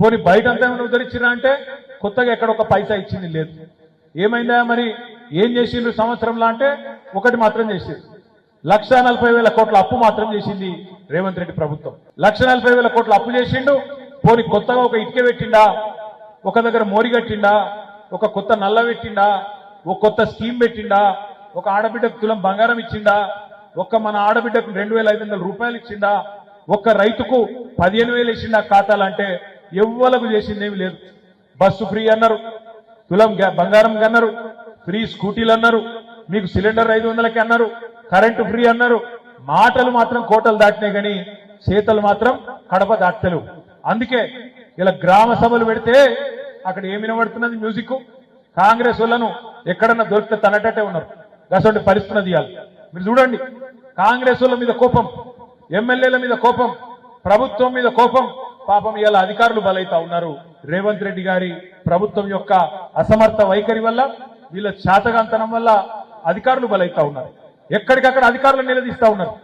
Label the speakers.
Speaker 1: పోనీ బయట అంతా ఏమైనా ఉద్ధరించినా అంటే కొత్తగా ఎక్కడ ఒక పైసా ఇచ్చింది లేదు. ఏమైందా మరి? ఏం చేసిండ్రు సంవత్సరంలో అంటే ఒకటి మాత్రం చేసింది. లక్ష నలభై వేల కోట్ల అప్పు మాత్రం చేసింది రేవంత్ రెడ్డి ప్రభుత్వం. లక్ష నలభై వేల కోట్ల అప్పు చేసిండు పోని కొత్తగా ఒక ఇటుక పెట్టిండా? ఒక దగ్గర మోరి కట్టిండా? ఒక కొత్త నల్ల పెట్టిండా? ఒక కొత్త స్కీమ్ పెట్టిండా? ఒక ఆడబిడ్డకు తులం బంగారం ఇచ్చిండా? ఒక్క మన ఆడబిడ్డకు రెండు వేల ఐదు వందల రూపాయలు ఇచ్చిండా? ఒక్క రైతుకు పదిహేను వేలు ఇచ్చిండా ఖాతాలంటే ఎవ్వలకు చేసిందేమి లేదు. బస్సు ఫ్రీ అన్నారు. తులం బంగారం అన్నారు ఫ్రీ స్కూటీలు అన్నారు. మీకు సిలిండర్ ఐదు వందలకి అన్నారు. కరెంటు ఫ్రీ అన్నారు. మాటలు మాత్రం కోటలు దాటినాయి కానీ చేతలు మాత్రం కడప దాటలేవు. అందుకే ఇలా గ్రామ సభలు పెడితే అక్కడ ఏమి వినబడుతున్నది మ్యూజిక్? కాంగ్రెస్ వాళ్ళను ఎక్కడన్నా దొరికితే తనటట్టే ఉన్నారు. అటువంటి పరిస్థితి తీయాలి. మీరు చూడండి. కాంగ్రెస్ వాళ్ళ మీద కోపం ఎమ్మెల్యేల మీద కోపం ప్రభుత్వం మీద కోపం పాపం ఇవాళ అధికారులు బలైతా ఉన్నారు. రేవంత్ రెడ్డి గారి ప్రభుత్వం యొక్క అసమర్థ వైఖరి వల్ల వీళ్ళ శాతగాంతనం వల్ల అధికారులు బలైతా ఉన్నారు. ఎక్కడికక్కడ అధికారులు నిలదీస్తా ఉన్నారు.